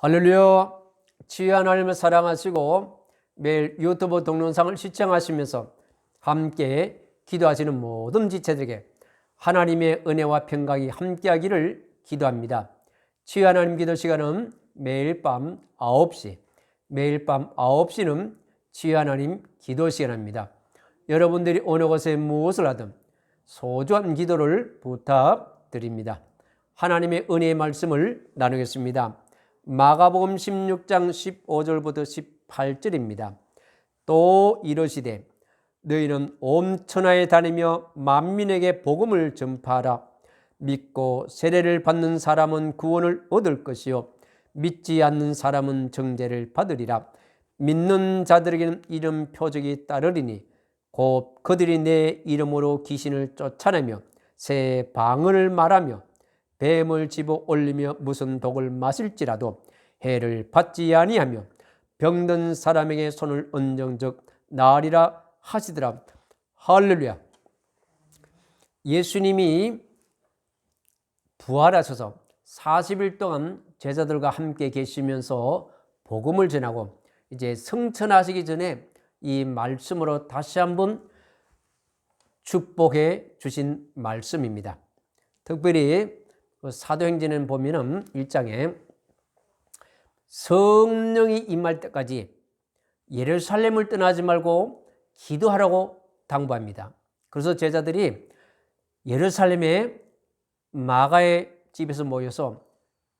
할렐루야. 지휘 하나님을 사랑하시고 매일 유튜브 동영상을 시청하시면서 함께 기도하시는 모든 지체들에게 하나님의 은혜와 평강이 함께하기를 기도합니다. 지휘 하나님 기도 시간은 매일 밤 9시, 매일 밤 9시는 지휘 하나님 기도 시간입니다. 여러분들이 어느 곳에 무엇을 하든 소중한 기도를 부탁드립니다. 하나님의 은혜의 말씀을 나누겠습니다. 마가복음 16장 15절부터 18절입니다. 또 이러시되 너희는 온 천하에 다니며 만민에게 복음을 전파하라. 믿고 세례를 받는 사람은 구원을 얻을 것이요 믿지 않는 사람은 정죄를 받으리라. 믿는 자들에게는 이름 표적이 따르리니 곧 그들이 내 이름으로 귀신을 쫓아내며 새 방언을 말하며 뱀을 집어 올리며 무슨 독을 마실지라도 해를 받지 아니하며 병든 사람에게 손을 얹은적 나으리라 하시더라. 할렐루야. 예수님이 부활하셔서 40일 동안 제자들과 함께 계시면서 복음을 전하고 이제 성천하시기 전에 이 말씀으로 다시 한번 축복해 주신 말씀입니다. 특별히 그 사도행전에 보면은 1장에 성령이 임할 때까지 예루살렘을 떠나지 말고 기도하라고 당부합니다. 그래서 제자들이 예루살렘에 마가의 집에서 모여서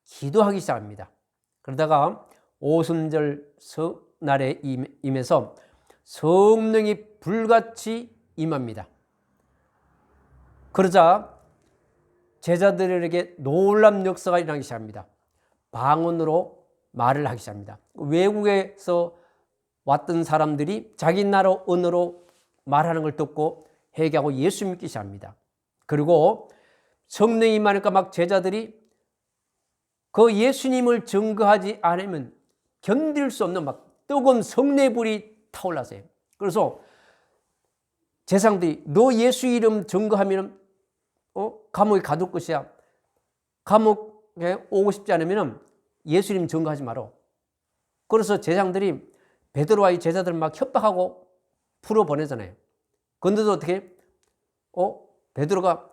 기도하기 시작합니다. 그러다가 오순절 날에 임해서 성령이 불같이 임합니다. 그러자 제자들에게 놀랍 역사가 일어나기 시작합니다. 방언으로 말을 하기 시작합니다. 외국에서 왔던 사람들이 자기 나라 언어로 말하는 걸 듣고 회개하고 예수 믿기 시작합니다. 그리고 성령이 임하니까 막 제자들이 그 예수님을 증거하지 않으면 견딜 수 없는 막 뜨거운 성내 불이 타올라서요. 그래서 재상들이 너 예수 이름 증거하면 어? 감옥에 가둘 것이야. 감옥에 오고 싶지 않으면 예수님 증거하지 마라. 그래서 제장들이 베드로와 이 제자들 막 협박하고 풀어 보내잖아요. 근데도 어떻게? 어? 베드로가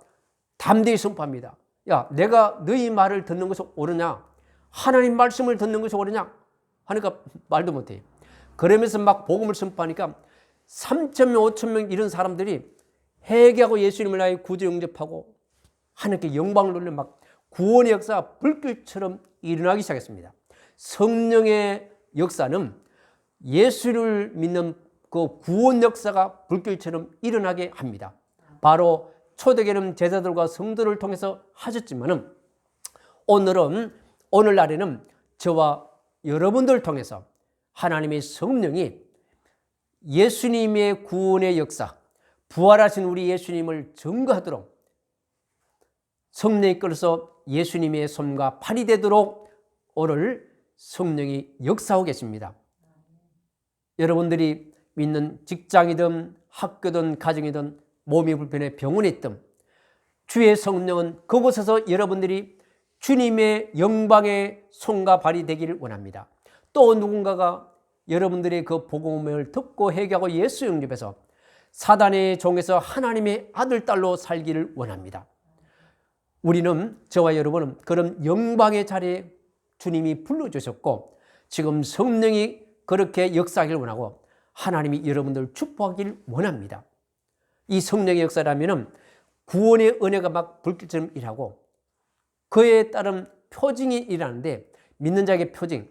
담대히 선포합니다. 야, 내가 너희 말을 듣는 것이 옳으냐? 하나님 말씀을 듣는 것이 옳으냐? 하니까 말도 못해. 그러면서 막 복음을 선포하니까 3천 명, 5천 명 이런 사람들이 회개하고 예수님을 나의 구주 영접하고 하나님께 영광을 돌려 막 구원의 역사가 불길처럼 일어나기 시작했습니다. 성령의 역사는 예수를 믿는 그 구원 역사가 불길처럼 일어나게 합니다. 바로 초대교는 제자들과 성도를 통해서 하셨지만은 오늘은 오늘날에는 저와 여러분들 통해서 하나님의 성령이 예수님의 구원의 역사, 부활하신 우리 예수님을 증거하도록 성령이 끌어서 예수님의 손과 팔이 되도록 오늘 성령이 역사하고 계십니다. 여러분들이 믿는 직장이든 학교든 가정이든 몸이 불편해 병원에 있든 주의 성령은 그곳에서 여러분들이 주님의 영광의 손과 발이 되기를 원합니다. 또 누군가가 여러분들의 그 복음을 듣고 회개하고 예수 영접해서 사단의 종에서 하나님의 아들 딸로 살기를 원합니다. 우리는 저와 여러분은 그런 영광의 자리에 주님이 불러주셨고 지금 성령이 그렇게 역사하기를 원하고 하나님이 여러분들 축복하기를 원합니다. 이 성령의 역사라면 구원의 은혜가 막 불길처럼 일하고 그에 따른 표징이 일하는데 믿는 자에게 표징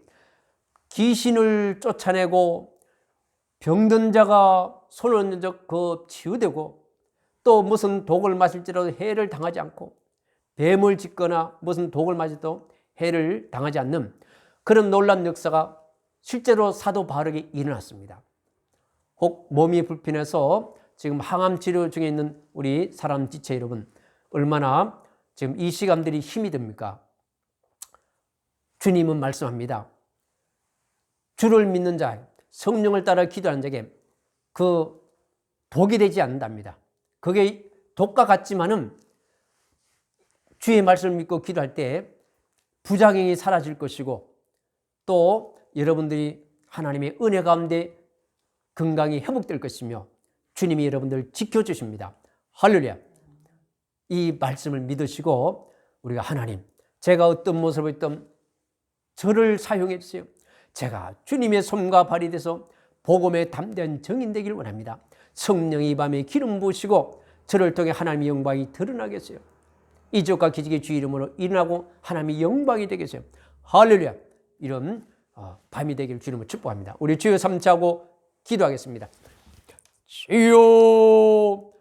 귀신을 쫓아내고 병든 자가 손을 얹은 적그 치유되고 또 무슨 독을 마실지라도 해를 당하지 않고 뱀을 짓거나 무슨 독을 맞아도 해를 당하지 않는 그런 놀란 역사가 실제로 사도 바르게 일어났습니다. 혹 몸이 불편해서 지금 항암 치료 중에 있는 우리 사람 지체 여러분 얼마나 지금 이 시간들이 힘이 듭니까? 주님은 말씀합니다. 주를 믿는 자, 성령을 따라 기도하는 자에게 그 독이 되지 않는답니다. 그게 독과 같지만은 주의 말씀을 믿고 기도할 때 부작용이 사라질 것이고 또 여러분들이 하나님의 은혜 가운데 건강이 회복될 것이며 주님이 여러분들 지켜주십니다. 할렐루야. 이 말씀을 믿으시고 우리가 하나님, 제가 어떤 모습을 있던 저를 사용해 주세요. 제가 주님의 손과 발이 돼서 복음에 담대한 정인 되길 원합니다. 성령이 이 밤에 기름 부으시고 저를 통해 하나님의 영광이 드러나겠어요. 이적과 기적의 주 이름으로 일어나고 하나님의 영광이 되겠어요. 할렐루야. 이런 어, 밤이 되기를 주님을 축복합니다. 우리 주여 삼자하고 기도하겠습니다. 주여,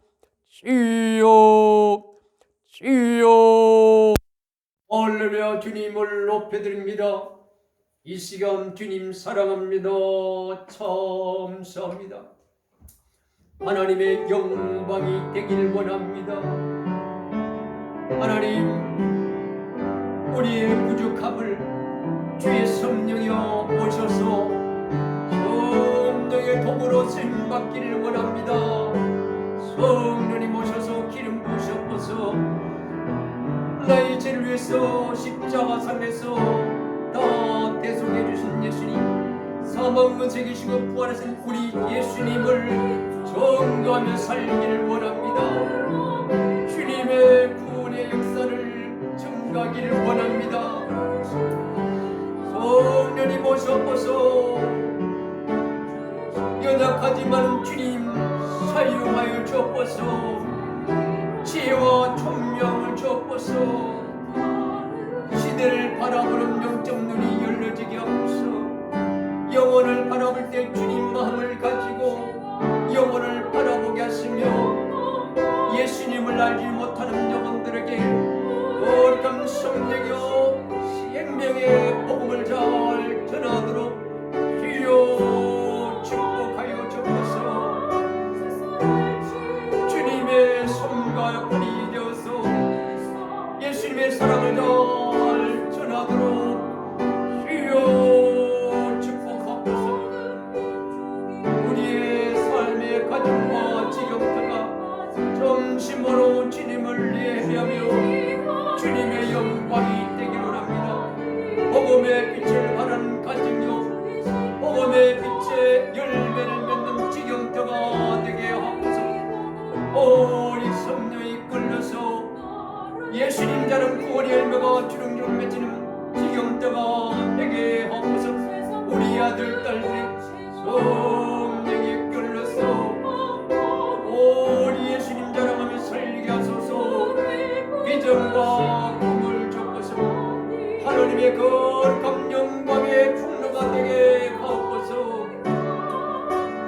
주여, 주여. 할렐루야 주님을 높여드립니다. 이 시간 주님 사랑합니다. 감사합니다. 하나님의 영광이 되길 원합니다. 하나님, 우리의 부족함을 주의 성령이여 오셔서 성령의 도구로 쓰임받기를 원합니다. 성령님 오셔서 기름 부으셔서 나의 죄를 위해서 십자가 상에서 다 대속해 주신 예수님 사망은 새기시고 부활하신 우리 예수님을 정거하며 살기를 원합니다 하지만 주님 사용하여 주옵소서. 지혜와 총명을 주옵소서. 시대를 바라보는 영적 눈이 열려지게 하옵소서. 영혼을 바라볼 때 주님 마음을 가지고 영혼을 바라보게 하시며 예수님을 알지 못하는 영혼들에게 거룩한 성령이여 생명의 복음을 잘 전하도록 주렁주렁 맺히는 지경터가 되게 하옵소서 우리 아들 딸들이 성령이 끌려서 오리 예수님 자랑하며 살게 하소서. 비전과 꿈을 줬고서 하나님의 거룩한 영광의 풍로가 되게 하옵소서.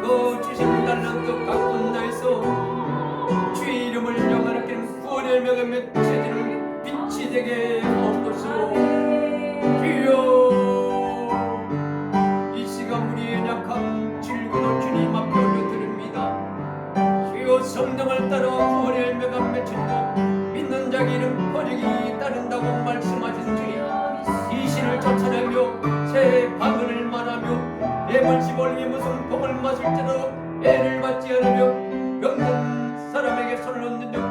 그 주신 달란트 가꾼 나에서 주의 이름을 영화롭게 구원의 명에 맺혀지는 빛이 되게 하옵소서 주여. 이 시간 우리의 약함 질고도 주님 앞에 올려드립니다. 주여 성령을 따라 구원의 열매가 맺힌다. 믿는 자기 이름 번역이 따른다고 말씀하신 주님 이 신을 쫓아내며 새 방언을 말하며 뱀을 집어올리 무슨 복을 마실지라도 애를 받지 않으며 병든 사람에게 손을 얹는 적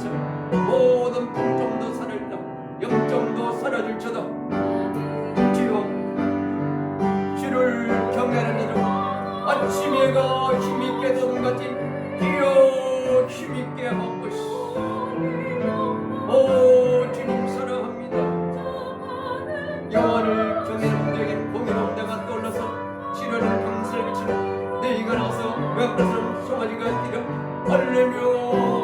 주고서 모든 통점도 사라질다. 염점도 사라질지다. 주여 주를 경외하는 자들 아침에가 힘있게 되는 같이 주여 힘있게 하고 오 주님 사랑합니다. 영화를 경외하는 자에게 공의로운 자가 떠올라서 치료를 감사를 비치는 내가 나서 외국사람 소가지가 뛰려. 할렐루야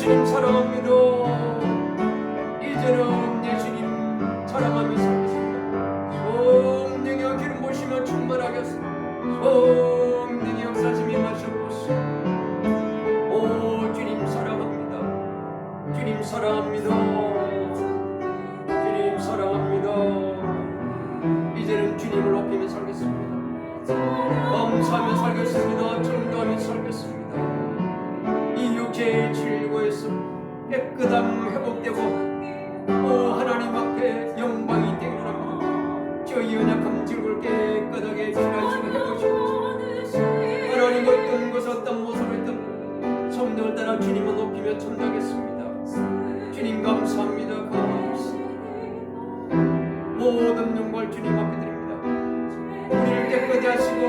예수님 사랑합니다 이제는 예수님 사랑하며 살겠습니다. 성령의 기름 부시며 충만하겠습니다. 성령의 역사심이 마셔보시오 오 주님 사랑합니다. 주님 사랑합니다. 주님 사랑합니다. 이제는 주님을 높이며 살겠습니다. 감사하며 살겠습니다. 증거하며 살겠습니다 깨끗함 회복되고 오 하나님 앞에 영광이 합니다 저희 연약함 질고를 깨끗하게 지나시고 해보시옵소서 하나님 어떤 것 어떤 모습을 든 성령을 따라 주님을 높이며 천하겠습니다. 주님 감사합니다. 모든 영광을 주님 앞에 드립니다. 우리를 깨끗이 하시고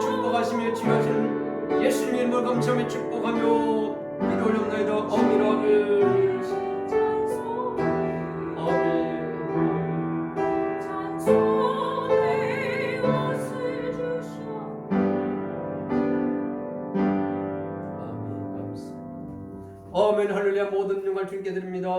축복하시며 치유하시는 예수님 이름을 감사하며 축복하며 아멘 할렐루야 모든 영광 주님께 드립니다